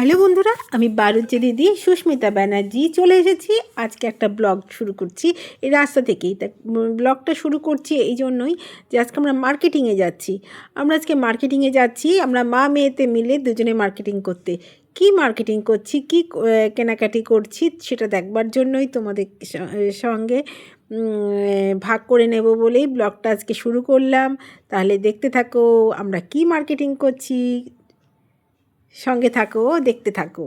Hello বন্ধুরা, আমি বারুজ্জে দিদি, সুস্মিতা ব্যানার্জি। চলে এসেছি। আজকে একটা ব্লগ শুরু করছি। এই রাস্তা থেকেই। তা ব্লগটা শুরু করছি এই জন্যই যে আজকে আমরা মার্কেটিংয়ে যাচ্ছি। আমরা আজকে মার্কেটিংয়ে যাচ্ছি। আমরা মা মেয়েতে মিলে দুজনে মার্কেটিং করতে। কি মার্কেটিং করছি? কি কেনাকাটি করছি? সেটা দেখবার জন্যই তোমাদের সঙ্গে ভাগ করে নেব বলেই ব্লগটা আজকে শুরু করলাম। তাহলে দেখতে থাকো আমরা কি মার্কেটিং করছি। সঙ্গে থাকো দেখতে থাকো।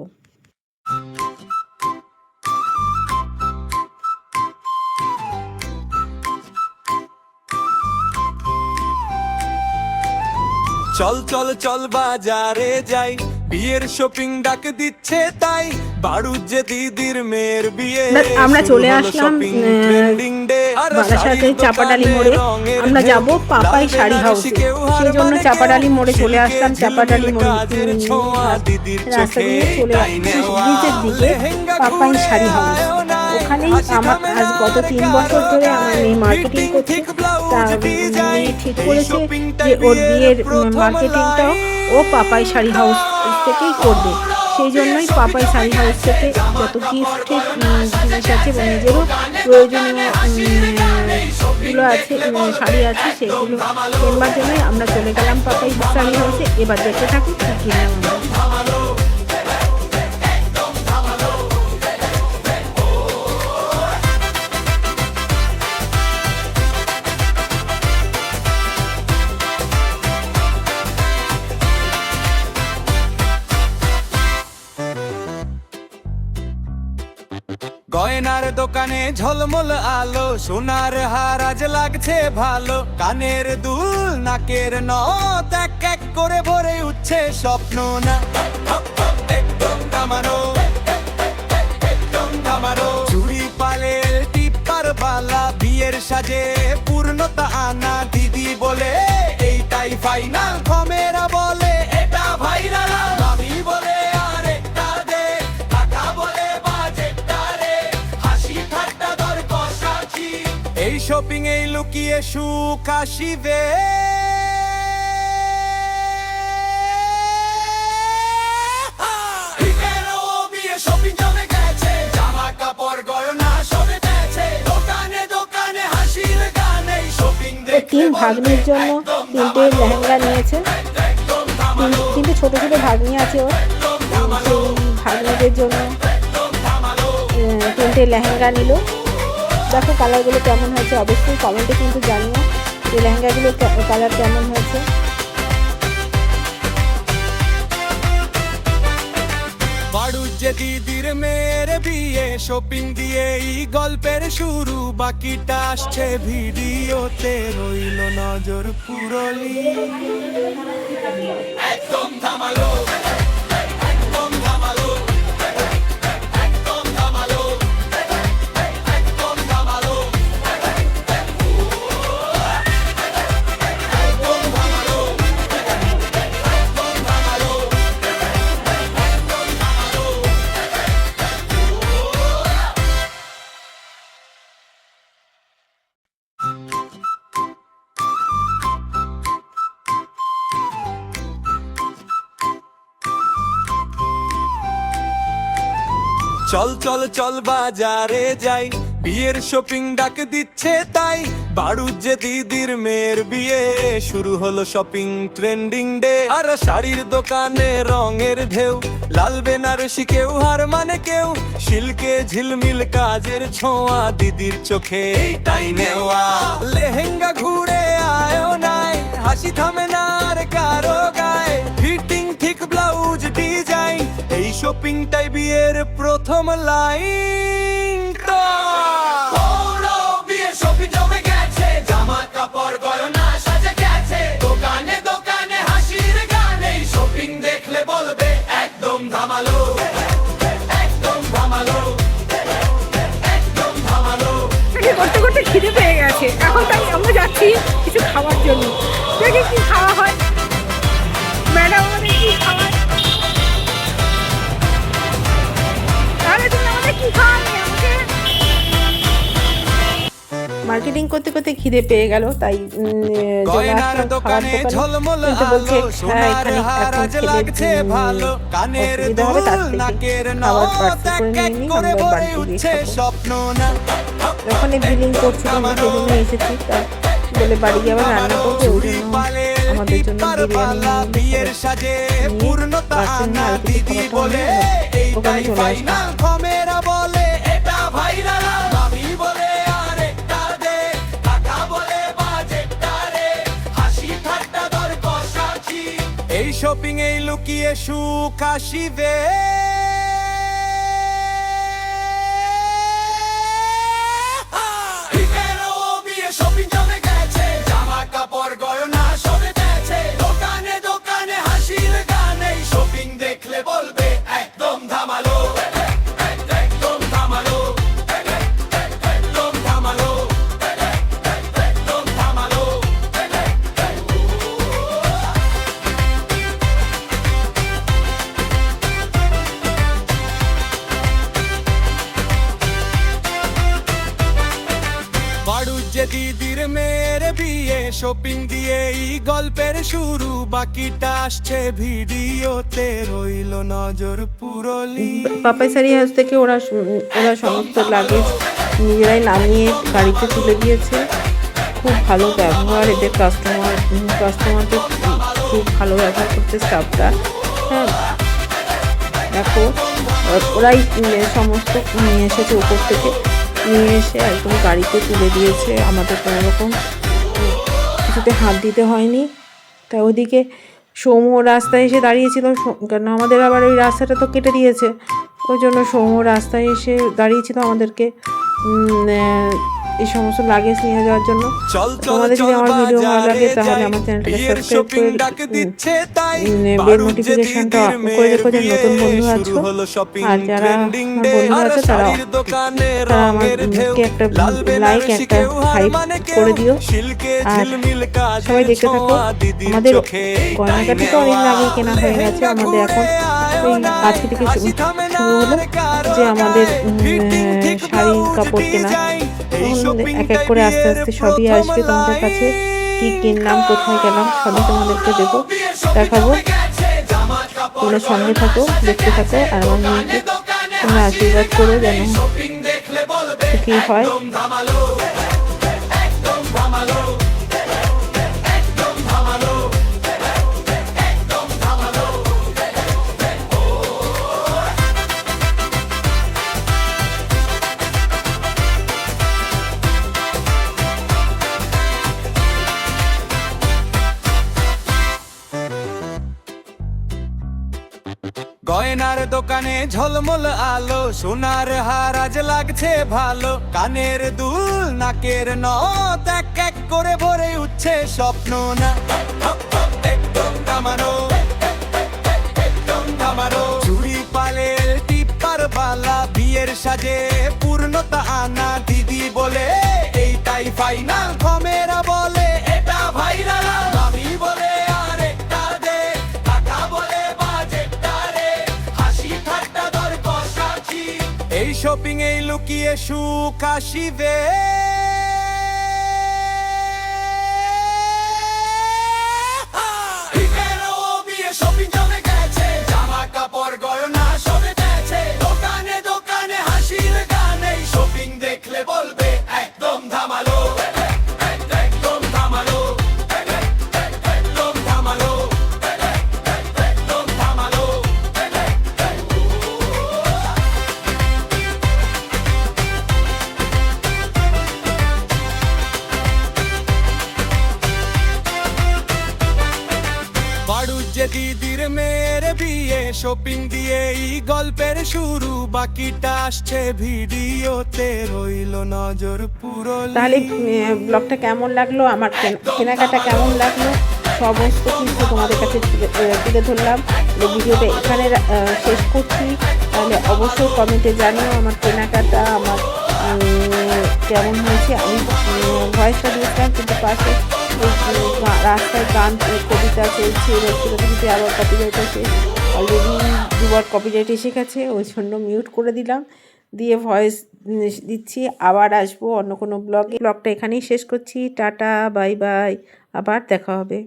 চল চল চল বাজারে যাই। বিয়ের শপিং ডাক দিচ্ছে তাই। আমরা চলে আসলাম, বারাসাতে চাপাডালি মোড়ে আমরা যাব পাপাই শাড়ি হাউসে সেই জন্য মানে চাপাডালি মোড়ে চলে আসলাম চাপাডালি মোড়ে। দিদির রাস্তা দিয়ে চলে ব্রিজের দিকে পাপাই শাড়ি হাউস ওখানেই আমার আজ গত তিন বছর ধরে আমার মেয়ে মার্কেটিং করছে। তা মেয়ে ঠিক করেছে যে ওর বিয়ের বিয়ের মার্কেটিংটাও ও পাপাই শাড়ি হাউস থেকেই করবে। সেই জন্যই পাপাই শাড়ি হাউস থেকে যত গিফটের জিনিস আছে এবং নিজেরও প্রয়োজনীয়গুলো আছে শাড়ি আছে, সেগুলো কেনবার জন্যই আমরা চলে গেলাম পাপাই শাড়ি হাউসে এবার দেখতে থাকুন কিনলাম আমরা দোকানে ঝলমল আলো, সোনার হার আজ লাগছে ভালো। কানের দুল, নাকের এক এক করে ভরে উঠছে স্বপ্ন না। একদম একদম টিপার বালা, বিয়ের সাজে পূর্ণতা আনা, দিদি বলে, এইটাই ফাইনাল কমেরা শপিং এই লুকিয়ে সুখ আসিবে। বিকেলও shopping জমে গেছে। জামা কাপড় গয়না সবে পেয়েছে। দোকানে দোকানে হাসির গান এই shopping ও দেখলে তিন ভাগ্নির জন্য তিনটে লেহেঙ্গা নিয়েছে। তিনটে ছোট ছোট ভাগ্নি আছে ওর। ভাগ্নিদের জন্য তিনটে লেহেঙ্গা নিল। দেখো কালারগুলো কেমন হয়েছে অবশ্যই কমেন্টে কিন্তু জানিও এই লেহেঙ্গাগুলো কালার কেমন হয়েছে। যে দিদির মেয়ের বিয়ে শপিং দিয়ে এই গল্পের শুরু বাকিটা আসছে ভিডিওতে রইল নজর পুরলি। একদম থামালো। চল চল চল বাজারে যাই। বিয়ের শপিং ডাক দিচ্ছে তাই। বাড়ুর যে দিদির মেয়ের বিয়ে। শুরু হলো শপিং ট্রেন্ডিং ডে আর শাড়ির দোকানে রঙের ঢেউ। লাল বেনারসি কেউ হার মানে কেউ। সিল্কে ঝিলমিল কাজের ছোঁয়া দিদির চোখে। এইটাই নেওয়া। লেহেঙ্গা ঘুরে আয়ো নাই হাসি থামে না আর কারও গায়ে। শপিংটাই বিয়ের প্রথম লাইন তো বিয়ের শপিং জমে গেছে জামা কাপড় গয়না সাজে গেছে দোকানে দোকানে হাসির গান শপিং দেখলে বলবে একদম ধামালো একদম ধামালো একদম ধামালো। করতে করতে খিদে পেয়ে গেছে। এখন তাই আমরা যাচ্ছি কিছু খাওয়ার জন্য। দেখি কি আমরা ভরে বাড়িতে গিয়ে উঠছে খাব। স্বপ্ন না। যখন বিলিং করছিলাম সেই জন্য এসেছি তা বলে বাড়ি আবার রান্না করব ওই জন্য আমাদের জন্য বিরিয়ানি নিয়ে নিয়ে শপিং এই লুকিয়ে গল্পের শুরু, বাকিটা আসছে ভিডিওতে। রইল নজর পুরলি। পাপাইসারি হাউস থেকে ওরা ওরা সমস্ত লাগেজ নিজেরাই নামিয়ে গাড়িতে তুলে দিয়েছে। খুব ভালো ব্যবহার, এদের কাস্টমার কাস্টমারদের খুব ভালো ব্যবহার করছে স্টাফটা হ্যাঁ দেখো ওরাই সমস্ত নিয়ে এসেছে উপর থেকে। নিয়ে এসে একদম গাড়িতে তুলে দিয়েছে, আমাদের কোনো রকম কিছুতে হাত দিতে হয়নি। তা ওদিকে সৌম্য রাস্তায় এসে দাঁড়িয়েছিল। কেন আমাদের আবার ওই রাস্তাটা তো কেটে দিয়েছে। ওই জন্য সৌম্য রাস্তায় এসে দাঁড়িয়েছিল আমাদেরকে। এই সমস্ত লাগেজ নিয়ে যাওয়ার জন্য। চল চল তোমাদের যদি আমার ভিডিও ভালো লাগে তাহলে আমার চ্যানেলটাকে সাবস্ক্রাইব করে দিচ্ছে তাই বেল নোটিফিকেশনটা করে রেখো যে নতুন বন্ধু আছো। আর যারা। বন্ধু আছে তারা তারা আমার রঙের ঢেউ। কে একটা লাইক একটা হাইপ মানে করে দিও। সিল্কে আর সবাই দেখতে থাকো আমাদের চোখে। গয়নাগাটি তো অনেক আগে কেনা হয়ে গেছে আমাদের এখন। ওই আজকে থেকে শুরু হলো যে আমাদের শাড়ি কাপড় কেনা। তখন এক এক করে আস্তে আস্তে সবই আসবে তোমাদের কাছে। কি কিনলাম কোথায় গেলাম সবই তোমাদেরকে দেবো। দেখাবো। তোমরা সঙ্গে থাকো দেখতে থাকো আর আমার মেয়েকে তোমরা আশীর্বাদ করো যেন কি হয়। দোকানে ঝলমল আলো, সোনার হার আজ লাগছে ভালো। কানের দুল, নাকের এক এক করে ভরে উঠছে স্বপ্ন না। বিয়ের সাজে পূর্ণতা আনা। দিদি বলে, এইটাই ফাইনাল কমেরা লুকিয়ে সুখ আসিবে শপিং দিয়ে এই গল্পের শুরু। বাকিটা আসছে ভিডিওতে রইল নজর পুরো তাহলে ব্লগটা কেমন লাগল? আমার কেনাকাটা কেমন লাগল? সমস্ত কিছু তোমাদের কাছে তুলে ধরলাম। ভিডিওটা এখানে শেষ করছি। তাহলে অবশ্যই কমেন্টে জানিও আমার কেনাকাটা আমার কেমন হয়েছে। আমি ভয়েসটা দিয়েছিলাম কিন্তু পাশে রাস্তায় গান কবিতা চলছে সেটা যদি আবার কপিরাইট আছে অলরেডি দুবার কপিরাইট এসে গেছে, ওই জন্য মিউট করে দিলাম। দিয়ে ভয়েস দিচ্ছি, আবার আসব অন্য কোনো ব্লগে ব্লগটা এখানেই শেষ করছি, টাটা বাই বাই আবার দেখা হবে।